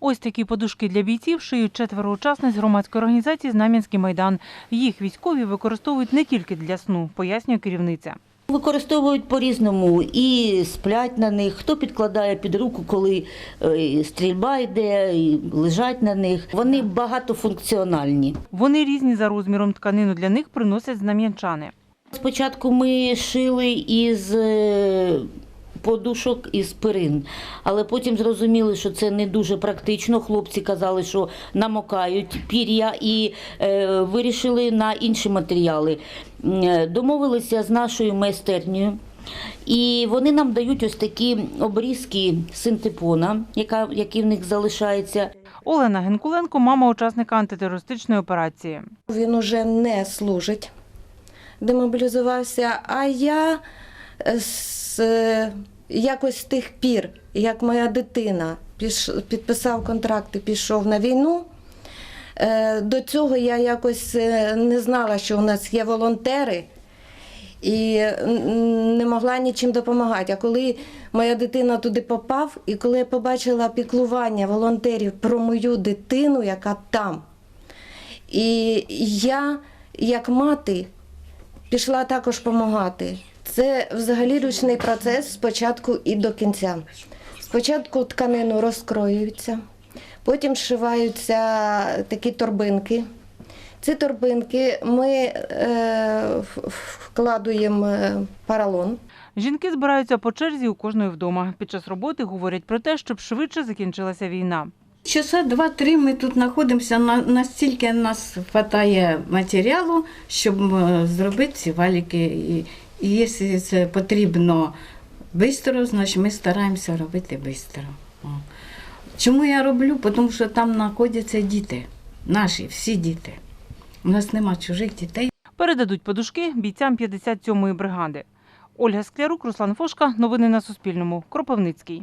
Ось такі подушки для бійців шиють четверо учасниць громадської організації Знам'янський майдан. Їх військові використовують не тільки для сну, пояснює керівниця. Використовують по-різному і сплять на них, хто підкладає під руку, коли е, стрільба йде, і лежать на них. Вони багатофункціональні. Вони різні за розміром тканину для них приносять знам'янчани. Спочатку ми шили із е, подушок із перин, але потім зрозуміли, що це не дуже практично. Хлопці казали, що намокають пір'я і е, вирішили на інші матеріали. Е, Домовилися з нашою майстернею. І вони нам дають ось такі обрізки синтепона, яка, які в них залишається. Олена Генкуленко, мама учасника антитерористичної операції. Він уже не служить, демобілізувався. А я з, якось з тих пір, як моя дитина підписав контракт і пішов на війну. е, До цього я якось е, не знала, що у нас є волонтери, і не могла нічим допомагати. А коли моя дитина туди попав, і коли я побачила піклування волонтерів про мою дитину, яка там, і я, як мати, пішла також допомагати. Це взагалі ручний процес спочатку і до кінця. Спочатку тканину розкроюються, потім зшиваються такі торбинки. Ці торбинки ми е, вкладуємо е, поролон. Жінки збираються по черзі у кожної вдома. Під час роботи говорять про те, щоб швидше закінчилася війна. Часа два-три ми тут знаходимося, настільки нас вистачає матеріалу, щоб е, зробити ці валіки. І, і якщо це потрібно швидко, значить ми стараємося робити швидко. Чому я роблю? Тому що там знаходяться діти, наші, всі діти. У нас нема чужих дітей. Передадуть подушки бійцям 57-ї бригади. Ольга Склярук, Руслан Фошка. Новини на Суспільному. Кропивницький.